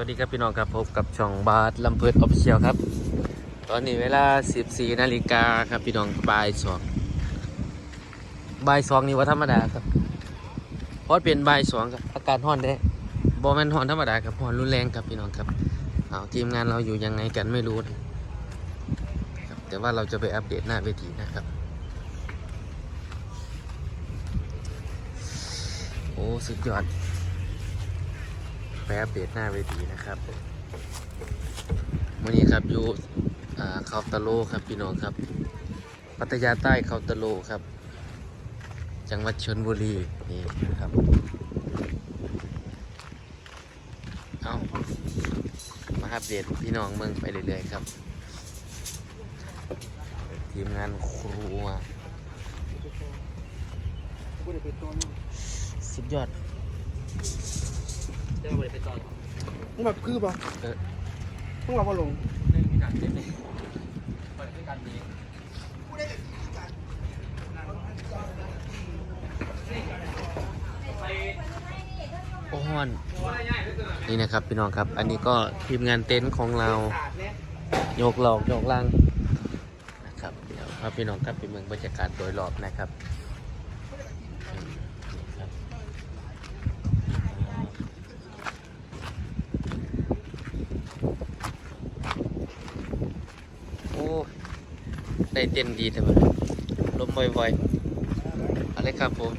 วัสดีครับพี่น้องครับพบกับช่องบาทลำเพิดออฟเชียลครับ ตอนนี้เวลา 14 นาฬิกาครับพี่น้องบ่ายสองบ่ายสองนี่ว่าธรรมดาครับเพราะเป็นบ่ายสองครับอากาศร้อนเด้บอแมนร้อนธรรมดาครับร้อนรุนแรงครับพี่น้องครับเอาทีมงานเราอยู่ยังไงกันไม่รู้นะครับแต่ว่าเราจะไปอัปเดตหน้าเวทีนะครับ โอ้สุดยอด ไปอัปเดตหน้าเวทีนะครับวันนี้ครับอยู่อ่าเขาตะโลครับพี่น้องครับ พัทยาใต้เขาตะโลครับ จังหวัดชลบุรีนี่นะครับเอามาอัปเดตพี่น้องเมืองไปเรื่อยๆครับ ทีมงานครัวสุดยอด มึงแบบคือป่ะเออ มึงแบบว่าลงโอ้ฮอน นี่นะครับพี่น้องครับ อันนี้ก็ทีมงานเต็นท์ของเราโยกหลอกโยกล่างนะครับเดี๋ยวพาพี่น้องครับไปเมืองบรรยากาศโดยรอบนะครับอืมนี่ครับโอ้ ได้เต้นดีแต่ว่าลมบ่อยๆอะไรครับผม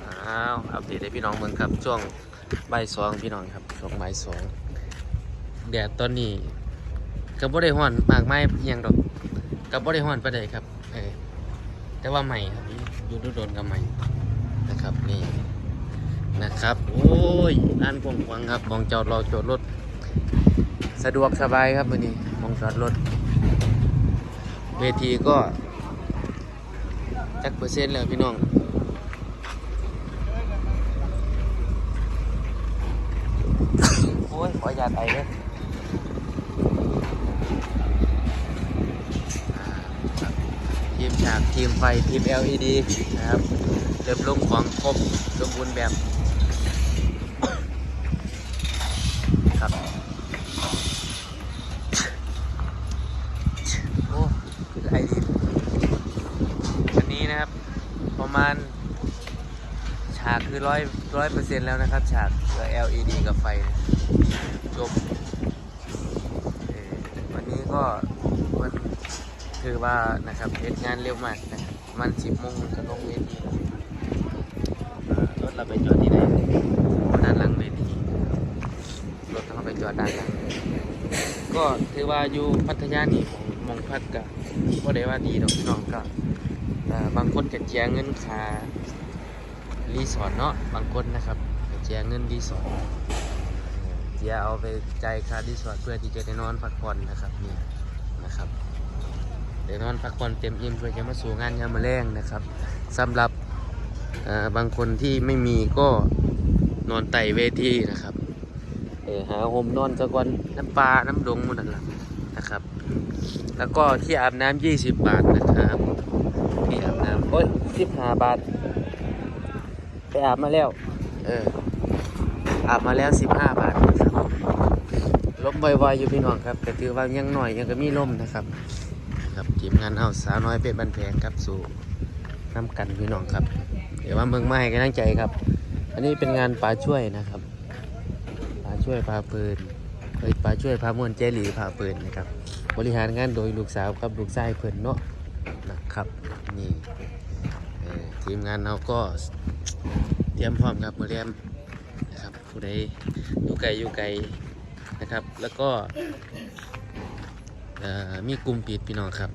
อ้าวอัปเดตให้พี่น้องเมืองครับ ช่วงบ่ายสองพี่น้องครับช่วงบ่ายสองแดดตอนนี้ก็บ่ได้ฮ้อนมากไม่เพียงดอกก็บ่ได้ฮ้อนปานใดครับเออแต่ว่าใหม่ครับอยู่ดูโดนกับใหม่นะครับนี่นะครับ โอ้ยร้านกว้างๆครับมองจอดรอจอดรถ สะดวกสบายครับวันนี้มองจอดรถ เวทีก็จักเปอร์เซ็นต์แล้วพี่น้องโอ้ยขออย่าไตเลยทีมฉากทีมไฟทีม LED นะครับเริ่มลงของครบสมบูรณ์แบบครับ โอ้คือไอดีวันนี้นะครับ ประ มาณ ฉากคือร้อยร้อยเปอร์เซ็นต์แล้วนะครับ ฉากเหลือ LED กับไฟนะจบเอ่อวันนี้ก็มันคือว่านะครับเหตุงานเร็วมากนะครับมันสิบโมงจะลงเวทีเอ่อรถเราไปจอดที่ไหนด้านหลังเวทีรถต้องเอาไปจอดด้านหลังก็ถือว่าอยู่พัทยานี่หมองพักกับก็ได้ว่าดีดอกพี่น้องก็เอ่อ บางคนก็เจียเงินค่ารีสอร์ทเนาะบางคนนะครับไปแจกเงินรีสอร์ทเจียเอาไปจ่ายค่ารีสอร์ทเพื่อที่จะได้นอนพักผ่อนนะครับนี่นะครับได้นอนพักผ่อนเต็มอิ่มเพื่อจะมาสู่งานยามมะแรงนะครับสำหรับบางคนที่ไม่มีก็นอนไต่เวทีนะครับเออหาโฮมนอนสักวันน้ำปลาน้ำดงมันนั่นแหละนะครับ แล้วก็ที่อาบน้ำ20 บาทนะครับ อาบน้ำโอ้ย15บาท ไปอาบมาแล้ว เออ อาบมาแล้วสิบห้าบาทครับลมบ่อยๆอยู่พี่น้องครับแต่ถือว่ายังหน่อยยังก็มีลมนะครับ ครับทีมงานเฮาสาวน้อยเป็นบันแพงครับสู่น้ำกันพี่น้องครับ เดี๋ยวว่าเมืองไม้กันตั้งใจครับ อันนี้เป็นงานป่าช่วยนะครับป่าช่วยพาปืนเฮ้ยป่าช่วยพามวนเจหลีพาปืนนะครับ บริหารงานโดยลูกสาวกับลูกชายเพิ่นเนาะ นะครับนี่ทีมงานเราก็เตรียมพร้อมครับมือเรียมนะครับผู้ใดอยู่ไกลอยู่ไกลนะครับ แล้วก็มีกลุ่มปิดพี่น้องครับ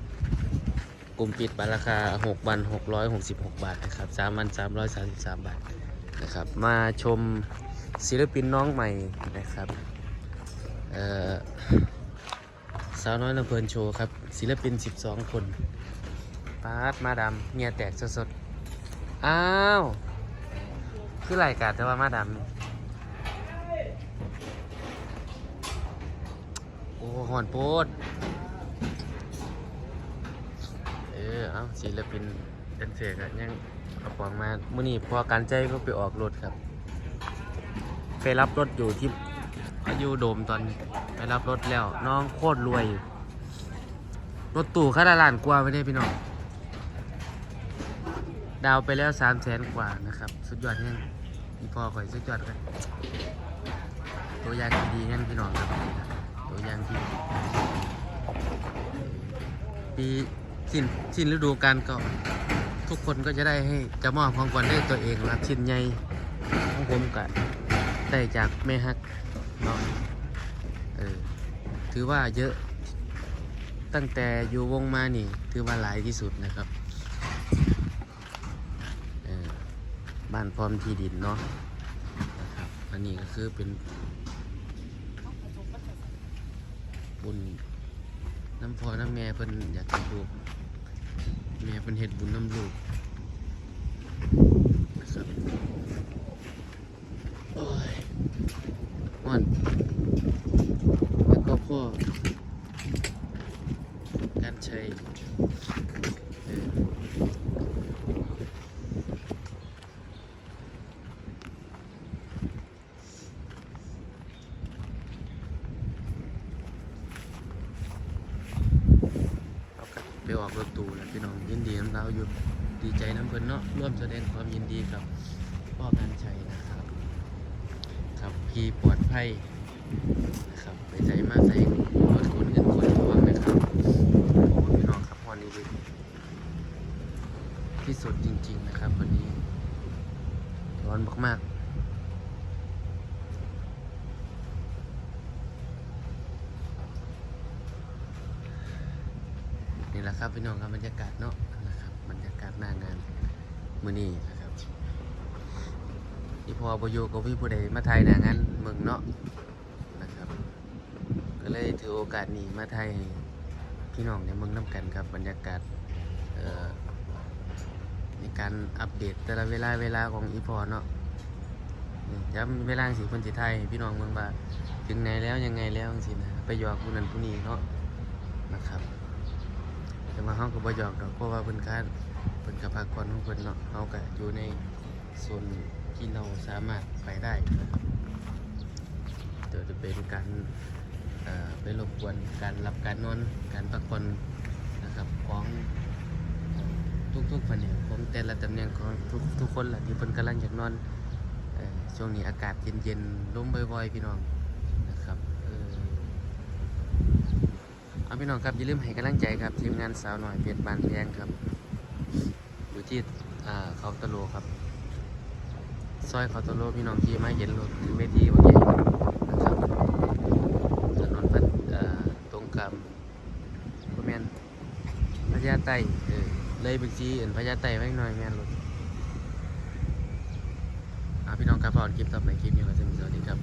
กลุ่มปิดบัตรราคา 6 วัน 666 บาทนะครับ 3 วัน 333 บาทนะครับ มาชมศิลปินน้องใหม่นะครับสาวน้อยลำเพลินโชว์ครับศิลปิน 12 คน ปาดมาดำเงียแตกสดๆ อ้าว คือรายการแต่ว่ามาดำโอ้หอนโพดเออ เอาศิลปินเอ็นเสกอะยังเอาของมามื่อนี้พอการใจก็ไปออกรถครับ ไปรับรถอยู่ที่อายุโดมตอนไปรับรถแล้ว น้องโคตรรวย รถตู้ค่าละล้านกว่าไม่ได้พี่น้อง ดาวไปแล้วสามแสนกว่านะครับ สุดยอดแห้งพี่พ่อคอยสุดยอดกันตัวอย่างที่ดีแห้งพี่น้องครับ ตัวอย่างที่ดีปีสิ้นสิ้นฤดูกาลก็ทุกคนก็จะได้ให้จะมอบของขวัญให้ตัวเองรับชิ้นใหญ่ของผมก็ได้จากแม่ฮักเนาะเออถือว่าเยอะตั้งแต่อยู่วงมานี่ ถือว่าหลายที่สุดนะครับเออ บ้านพร้อมที่ดินเนาะนะครับอันนี้ก็คือเป็นบุญน้ำพอน้ำแม่เพิ่นอยากจะลูกแม่เพิ่นเห็ดบุญน้ำลูกนะครับโอ้ยอ่อนแล้วก็พ่อการใช้เออเอากลับไป ออกรถตู้แล้วพี่น้องยินดีน้ำเราอยู่ดีใจน้ำเพิ่นเนาะร่วมแสดงความยินดีกับพ่อการชัยนะครับครับพี่ปลอดภัยนะครับไปใจมาใส่รถคนเงินคนทองนะครับโอ้พี่น้องครับวันนี้ดีที่สุดจริง ๆ นะครับวันนี้ร้อนมากๆ นะครับพี่น้องครับบรรยากาศเนาะนะครับบรรยากาศหน้างานมื้อนี้นะครับที่พอประโยชน์กับพี่ผู้ใดมาไทยหน้างานเมืองเนาะนะครับ ก็เลยถือโอกาสนี้มาไทยพี่น้องในเมืองน้ำกันครับบรรยากาศในการอัปเดตแต่ละเวลาเวลาของอีพอเนาะย้ำเวลาสีคนสีไทยพี่น้องเมืองว่าถึงไหนแล้วยังไงแล้วสินะไปยอกผู้นั้นผู้นี้เนาะนะครับ แต่มาเฮาก็บ่หยอกดอกเพราะว่าเพิ่นการเพิ่นกับพักผ่อนของเพิ่นเนาะเฮาก็อยู่ในโซนที่เราสามารถไปได้นะครับเดี๋ยวจะเป็นการไปรบกวนการรับการนอนการพักผ่อนนะครับของทุกๆแผนกของแต่ละตำแหน่งของทุกทุกคนแหละที่เพิ่นกำลังอยากนอนช่วงนี้อากาศเย็นๆลมบ่อยๆพี่น้องนะครับเออ เอาพี่น้องครับอย่าลืมให้กำลังใจครับทีมงานสาวหน่อยเพียรบานแพงครับ อยู่ที่เขาตะโลครับซอยเขาตะโลพี่น้องที่มาเห็นรถถึงเวทีเมื่อกี้นะครับถนนพัดเอ่อตรงกับก็แมนพญาไตเออเลยบิ๊กซีเอ็นพญาไตไว้หน่อยแมนรถอ่าพี่น้องครับพอคลิปต่อไปคลิปนี้ก็จะมีสวัสดีครับ